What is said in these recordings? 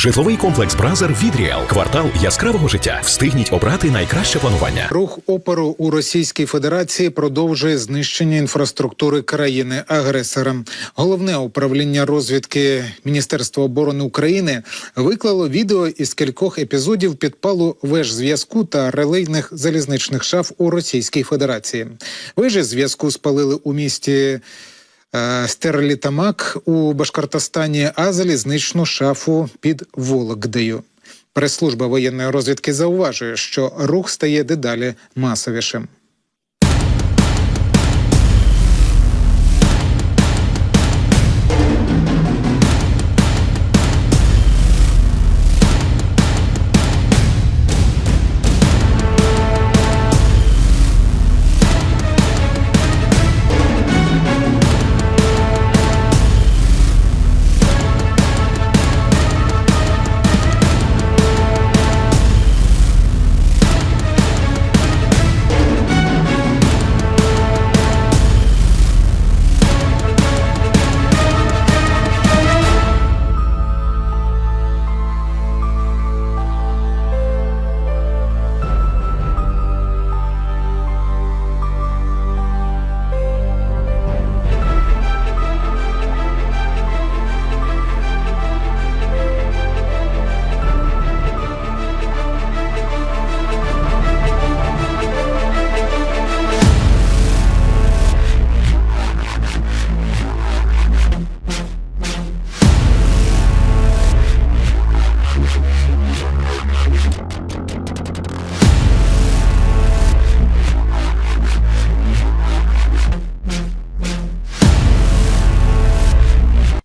Житловий комплекс Бразер від Ріал. Квартал яскравого життя. Встигніть обрати найкраще планування. Рух опору у Російській Федерації продовжує знищення інфраструктури країни агресора. Головне управління розвідки Міністерства оборони України виклало відео із кількох епізодів підпалу веж зв'язку та релейних залізничних шаф у Російській Федерації. Вежі зв'язку спалили у місті. Е, Стерлітамак у Башкортостані, а залізничну шафу під Вологдею. Прес-служба воєнної розвідки зауважує, що рух стає дедалі масовішим.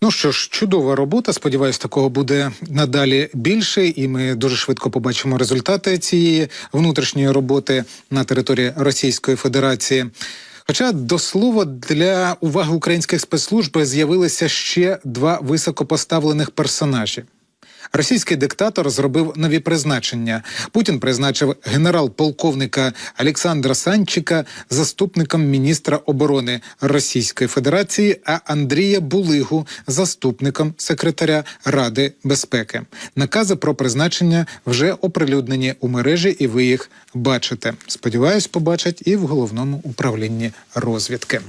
Ну що ж, чудова робота. Сподіваюсь, такого буде надалі більше, і ми дуже швидко побачимо результати цієї внутрішньої роботи на території Російської Федерації. Хоча до слова для уваги українських спецслужб з'явилися ще два високопоставлених персонажі. Російський диктатор зробив нові призначення. Путін призначив генерал-полковника Олександра Санчика заступником міністра оборони Російської Федерації, а Андрія Булигу заступником секретаря Ради безпеки. Накази про призначення вже оприлюднені у мережі, і ви їх бачите. Сподіваюсь, побачать і в головному управлінні розвідки.